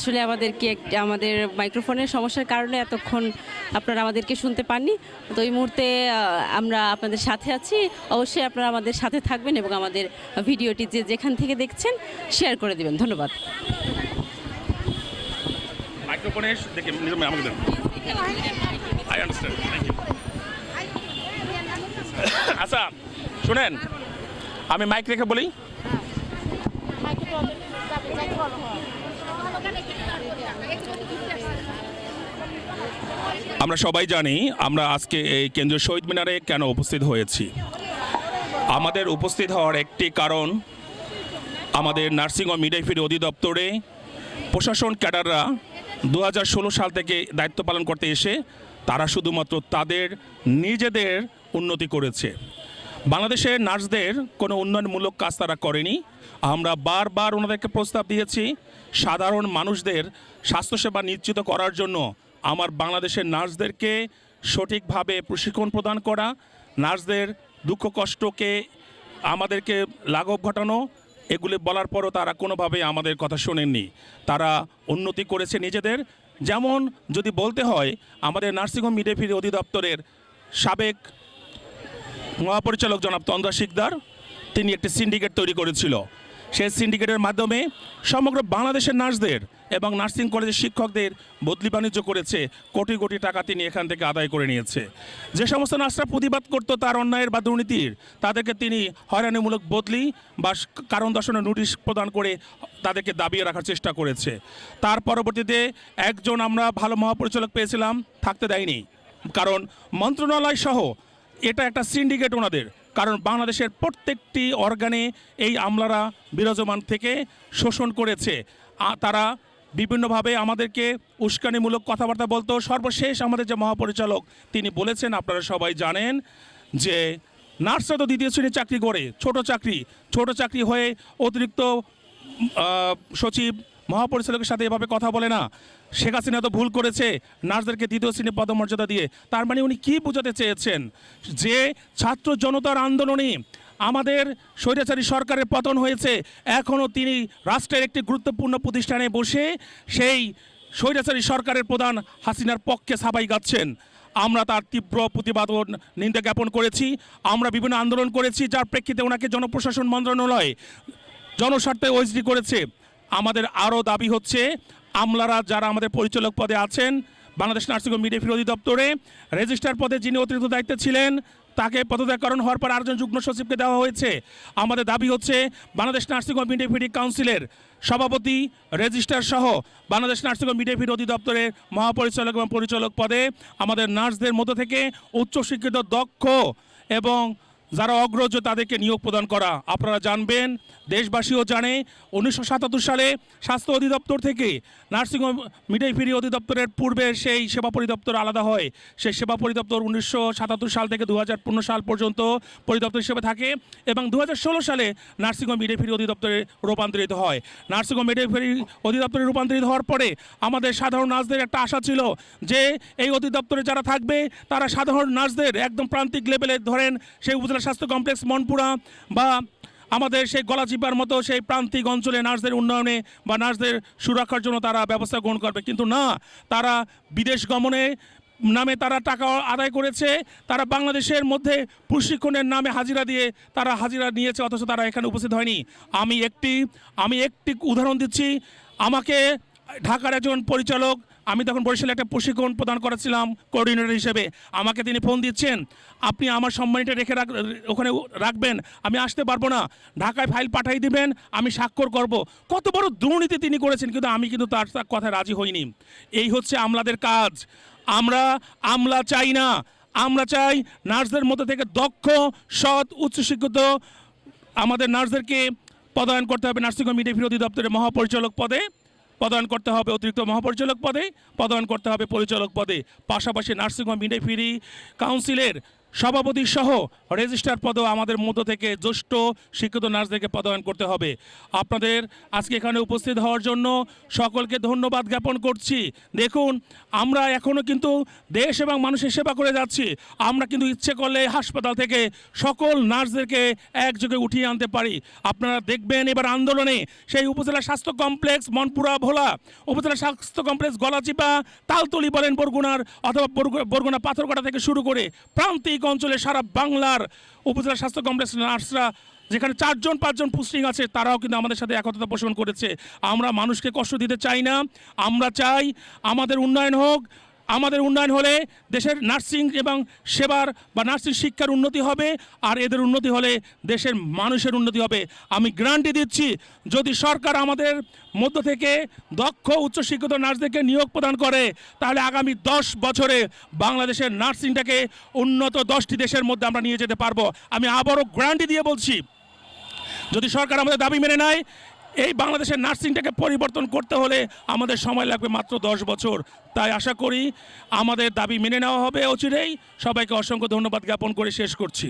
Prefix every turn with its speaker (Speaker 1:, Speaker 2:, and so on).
Speaker 1: আসলে আমাদেরকে আমাদের মাইক্রোফোনের সমস্যার কারণে এতক্ষণ আপনারা আমাদেরকে শুনতে পাননি। তো এই মুহূর্তে আমরা আপনাদের সাথে আছি। অবশ্যই আপনারা আমাদের সাথে থাকবেন এবং আমাদের ভিডিওটি যে যেখান থেকে দেখছেন শেয়ার করে দেবেন। ধন্যবাদ।
Speaker 2: মাইক্রোফোনে দেখে আমাকে দেন। আই আন্ডারস্ট্যান্ড থ্যাংক ইউ আচ্ছা শুনেন আমি মাইক রেখে বলি। আমরা সবাই জানি আমরা আজকে এই কেন্দ্রীয় শহীদ মিনারে কেন উপস্থিত হয়েছি। আমাদের উপস্থিত হওয়ার একটি কারণ আমাদের নার্সিং ও মিডওয়াইফারি অধিদপ্তরে প্রশাসন ক্যাডাররা দু হাজার ষোলো সাল থেকে দায়িত্ব পালন করতে এসে তারা শুধুমাত্র তাদের নিজেদের উন্নতি করেছে। বাংলাদেশের নার্সদের কোনো উন্নয়নমূলক কাজ তারা করেনি। আমরা বারবার ওনাদেরকে প্রস্তাব দিয়েছি, সাধারণ মানুষদের স্বাস্থ্যসেবা নিশ্চিত করার জন্য আমার বাংলাদেশের নার্সদেরকে সঠিকভাবে প্রশিক্ষণ প্রদান করা, নার্সদের দুঃখ কষ্টকে আমাদেরকে লাঘব ঘটানো, এগুলি বলার পরও তারা কোনোভাবে আমাদের কথা শোনেননি। তারা উন্নতি করেছে নিজেদের। যেমন যদি বলতে হয়, আমাদের নার্সিংহোম মিডেফিরি অধিদপ্তরের সাবেক মহাপরিচালক জনাব তন্দ্রা শিকদার, তিনি একটি সিন্ডিকেট তৈরি করেছিল। সেই সিন্ডিকেটের মাধ্যমে সমগ্র বাংলাদেশের নার্সদের এবং নার্সিং কলেজের শিক্ষকদের বদলি বাণিজ্য করেছে, কোটি কোটি টাকা তিনি এখান থেকে আদায় করে নিয়েছে। যে সমস্ত নার্সরা প্রতিবাদ করতো তার অন্যায়ের বা দুর্নীতির, তাদেরকে তিনি হয়রানিমূলক বদলি বা কারণ দর্শনের নোটিশ প্রদান করে তাদেরকে দাবিয়ে রাখার চেষ্টা করেছে। তার পরবর্তীতে একজন আমরা ভালো মহাপরিচালক পেয়েছিলাম, থাকতে দেয়নি। কারণ মন্ত্রণালয় সহ এটা একটা সিন্ডিকেট ওনাদের। কারণ বাংলাদেশের প্রত্যেকটি অর্গানে এই আমলারা বিরাজমান থেকে শোষণ করেছে। তারা বিভিন্নভাবে আমাদেরকে উস্কানিমূলক কথাবার্তা বলতো। সর্বশেষ আমাদের যে মহাপরিচালক, তিনি বলেছেন, আপনারা সবাই জানেন যে নার্সরা তো দ্বিতীয় শ্রেণির চাকরি করে, ছোট চাকরি। ছোট চাকরি হয়ে অতিরিক্ত সচিব মহাপরিচালকের সাথে এভাবে কথা বলে না। শেখ হাসিনা তো ভুল করেছে। নার্সদেরকে দ্বিতীয় শ্রেণির পদমর্যাদা দিয়ে। তার মানে উনি কি বোঝাতে চেয়েছেন? যে ছাত্র জনতার আন্দোলনে আমাদের স্বৈরাচারী সরকারের পতন হয়েছে এখনও তিনি রাষ্ট্রের একটি গুরুত্বপূর্ণ প্রতিষ্ঠানে বসে সেই স্বৈরাচারী সরকারের প্রধান হাসিনার পক্ষে সাবাই গাচ্ছেন। আমরা তার তীব্র প্রতিবাদ ও নিন্দা জ্ঞাপন করেছি। আমরা বিভিন্ন আন্দোলন করেছি, যার প্রেক্ষিতে ওনাকে জনপ্রশাসন মন্ত্রণালয় জনস্বার্থে ওএসডি করেছে। আমাদের আরও দাবি হচ্ছে, আমলারা যারা আমাদের পরিচালক পদে আছেন, বাংলাদেশ নার্সিং মিডিয়া বিরোধী দপ্তরে, রেজিস্ট্রার পদে যিনি অতিরিক্ত দায়িত্বে ছিলেন, তাকে পদত্যাগকরণ হওয়ার পর আরেকজন যুগ্ম সচিবকে দেওয়া হয়েছে। আমাদের দাবি হচ্ছে, বাংলাদেশ নার্সিং হোম মিডিয়া কাউন্সিলের সভাপতি, রেজিস্ট্রার সহ বাংলাদেশ নার্সিং হোম মিডিয়া অধিদপ্তরের মহাপরিচালক এবং পরিচালক পদে আমাদের নার্সদের মধ্য থেকে উচ্চশিক্ষিত, দক্ষ এবং যারা অগ্রজ তাদেরকে নিয়োগ প্রদান করা। আপনারা জানবেন, দেশবাসীও জানে, উনিশশো সাতাত্তর সালে স্বাস্থ্য অধিদপ্তর থেকে নার্সিংহোম মিডওয়াইফারি অধিদপ্তরের পূর্বে সেই সেবা পরিদপ্তর আলাদা হয়। সেই সেবা পরিদপ্তর উনিশশো সাতাত্তর সাল থেকে দু হাজার পনেরো সাল পর্যন্ত পরিদপ্তর হিসেবে থাকে এবং দু হাজার ষোলো সালে নার্সিংহোম মিডওয়াইফারি অধিদপ্তরে রূপান্তরিত হয়। নার্সিংহোম মিডওয়াইফারি অধিদপ্তরে রূপান্তরিত হওয়ার পরে আমাদের সাধারণ নার্সদের একটা আশা ছিল যে, এই অধিদপ্তরে যারা থাকবে, তারা সাধারণ নার্সদের একদম প্রান্তিক লেভেলে ধরেন সেই উপজেলা স্বাস্থ্য কমপ্লেক্স মনপুরা বা আমাদের সেই গলাচিপার মতো সেই প্রান্তিক অঞ্চলে নার্সদের উন্নয়নে বা নার্সদের সুরক্ষার জন্য তারা ব্যবস্থা গ্রহণ করবে। কিন্তু না, তারা বিদেশ গমনে নামে তারা টাকা আদায় করেছে, তারা বাংলাদেশের মধ্যে প্রশিক্ষণের নামে হাজিরা দিয়ে তারা হাজিরা নিয়েছে, অথচ তারা এখানে উপস্থিত হয়নি। আমি একটি আমি একটি উদাহরণ দিচ্ছি। আমাকে ঢাকার একজন পরিচালক আমি তখন বরিশালে একটা প্রশিক্ষণ প্রদান করেছিলাম কোঅর্ডিনেটর হিসেবে। আমাকে তিনি ফোন দিচ্ছেন, আপনি আমার সম্মানিটা রেখে রাখ, ওখানে রাখবেন, আমি আসতে পারব না। ঢাকায় ফাইল পাঠিয়ে দিবেন, আমি স্বাক্ষর করব। কত বড় দুর্নীতি তিনি করেছেন, কিন্তু আমি কিন্তু তার কথায় রাজি হইনি। এই হচ্ছে আমলাদের কাজ। আমরা আমলা চাই না। আমরা চাই নার্সদের মধ্যে থেকে দক্ষ, সৎ, উচ্চশিক্ষিত, আমাদের নার্সদেরকে পদায়ন করতে হবে নার্সিংহোম মিডিয়া বিরোধী দপ্তরের মহাপরিচালক পদে। পদায়ন করতে হবে অতিরিক্ত মহাপরিচালক পদে পদায়ন করতে হবে পরিচালক পদে। পাশাপাশি নার্সিংহোম মিডেফিরি কাউন্সিলের সভাপতি সহ রেজিস্ট্রার পদেও আমাদের মধ্য থেকে জ্যেষ্ঠ শিক্ষিত নার্সদেরকে পদায়ন করতে হবে। আপনাদের আজকে এখানে উপস্থিত হওয়ার জন্য সকলকে ধন্যবাদ জ্ঞাপন করছি। দেখুন, আমরা এখনও কিন্তু দেশ এবং মানুষের সেবা করে যাচ্ছি। আমরা কিন্তু ইচ্ছে করলে হাসপাতাল থেকে সকল নার্সদেরকে একযোগে উঠিয়ে আনতে পারি। আপনারা দেখবেন এবার আন্দোলনে সেই উপজেলা স্বাস্থ্য কমপ্লেক্স, মনপুরা, ভোলা, উপজেলা স্বাস্থ্য কমপ্লেক্স, গলাচিপা, তালতলি বলেন বরগুনার অথবা বরগুনা পাথরকাটা থেকে শুরু করে প্রান্তিক অঞ্চলে সারা বাংলার উপজেলা স্বাস্থ্য কমপ্লেক্স নার্সরা, যেখানে চারজন, পাঁচজন পোস্টিং আছে, তারাও কিন্তু আমাদের সাথে একতা পোষণ করেছে। আমরা মানুষকে কষ্ট দিতে চাই না। আমরা চাই আমাদের উন্নয়ন হোক আমাদের উন্নয়ন হলে দেশের নার্সিং এবং সেবার বা নার্সিং শিক্ষার উন্নতি হবে, আর এদের উন্নতি হলে দেশের মানুষের উন্নতি হবে। আমি গ্যারান্টি দিচ্ছি, যদি সরকার আমাদের মধ্য থেকে দক্ষ, উচ্চশিক্ষিত নার্সদেরকে নিয়োগ প্রদান করে, তাহলে আগামী দশ বছরে বাংলাদেশের নার্সিংটাকে উন্নত দশটি দেশের মধ্যে আমরা নিয়ে যেতে পারব। আমি আবারও গ্যারান্টি দিয়ে বলছি, যদি সরকার আমাদের দাবি মেনে নেয় এই বাংলাদেশের নার্সিংটাকে পরিবর্তন করতে হলে আমাদের সময় লাগবে মাত্র দশ বছর। তাই আশা করি আমাদের দাবি মেনে নেওয়া হবে অচিরেই। সবাইকে অসংখ্য ধন্যবাদ জ্ঞাপন করে শেষ করছি।